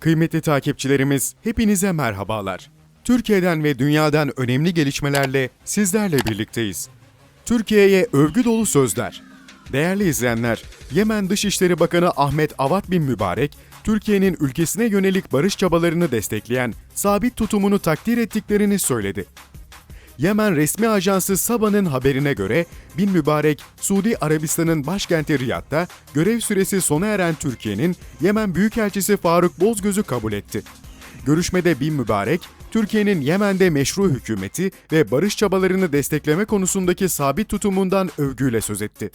Kıymetli takipçilerimiz, hepinize merhabalar. Türkiye'den ve dünyadan önemli gelişmelerle sizlerle birlikteyiz. Türkiye'ye övgü dolu sözler. Değerli izleyenler, Yemen Dışişleri Bakanı Ahmet Avat bin Mübarek, Türkiye'nin ülkesine yönelik barış çabalarını destekleyen sabit tutumunu takdir ettiklerini söyledi. Yemen resmi ajansı Sabah'ın haberine göre Bin Mübarek, Suudi Arabistan'ın başkenti Riyad'da görev süresi sona eren Türkiye'nin Yemen Büyükelçisi Faruk Bozgöz'ü kabul etti. Görüşmede Bin Mübarek, Türkiye'nin Yemen'de meşru hükümeti ve barış çabalarını destekleme konusundaki sabit tutumundan övgüyle söz etti.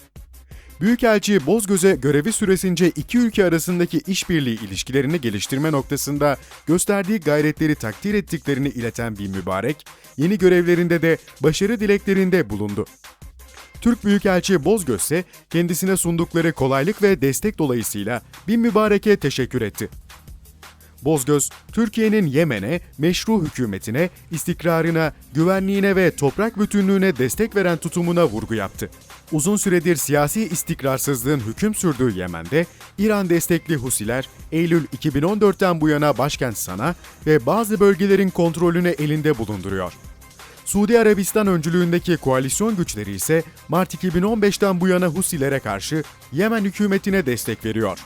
Büyükelçi Bozgöz'e görevi süresince iki ülke arasındaki işbirliği ilişkilerini geliştirme noktasında gösterdiği gayretleri takdir ettiklerini ileten bir mübarek, yeni görevlerinde de başarı dileklerinde bulundu. Türk Büyükelçi Bozgöz ise kendisine sundukları kolaylık ve destek dolayısıyla Bin Mübarek'e teşekkür etti. Bozgöz, Türkiye'nin Yemen'e, meşru hükümetine, istikrarına, güvenliğine ve toprak bütünlüğüne destek veren tutumuna vurgu yaptı. Uzun süredir siyasi istikrarsızlığın hüküm sürdüğü Yemen'de, İran destekli Husiler, Eylül 2014'ten bu yana başkent Sana ve bazı bölgelerin kontrolünü elinde bulunduruyor. Suudi Arabistan öncülüğündeki koalisyon güçleri ise Mart 2015'ten bu yana Husilere karşı Yemen hükümetine destek veriyor.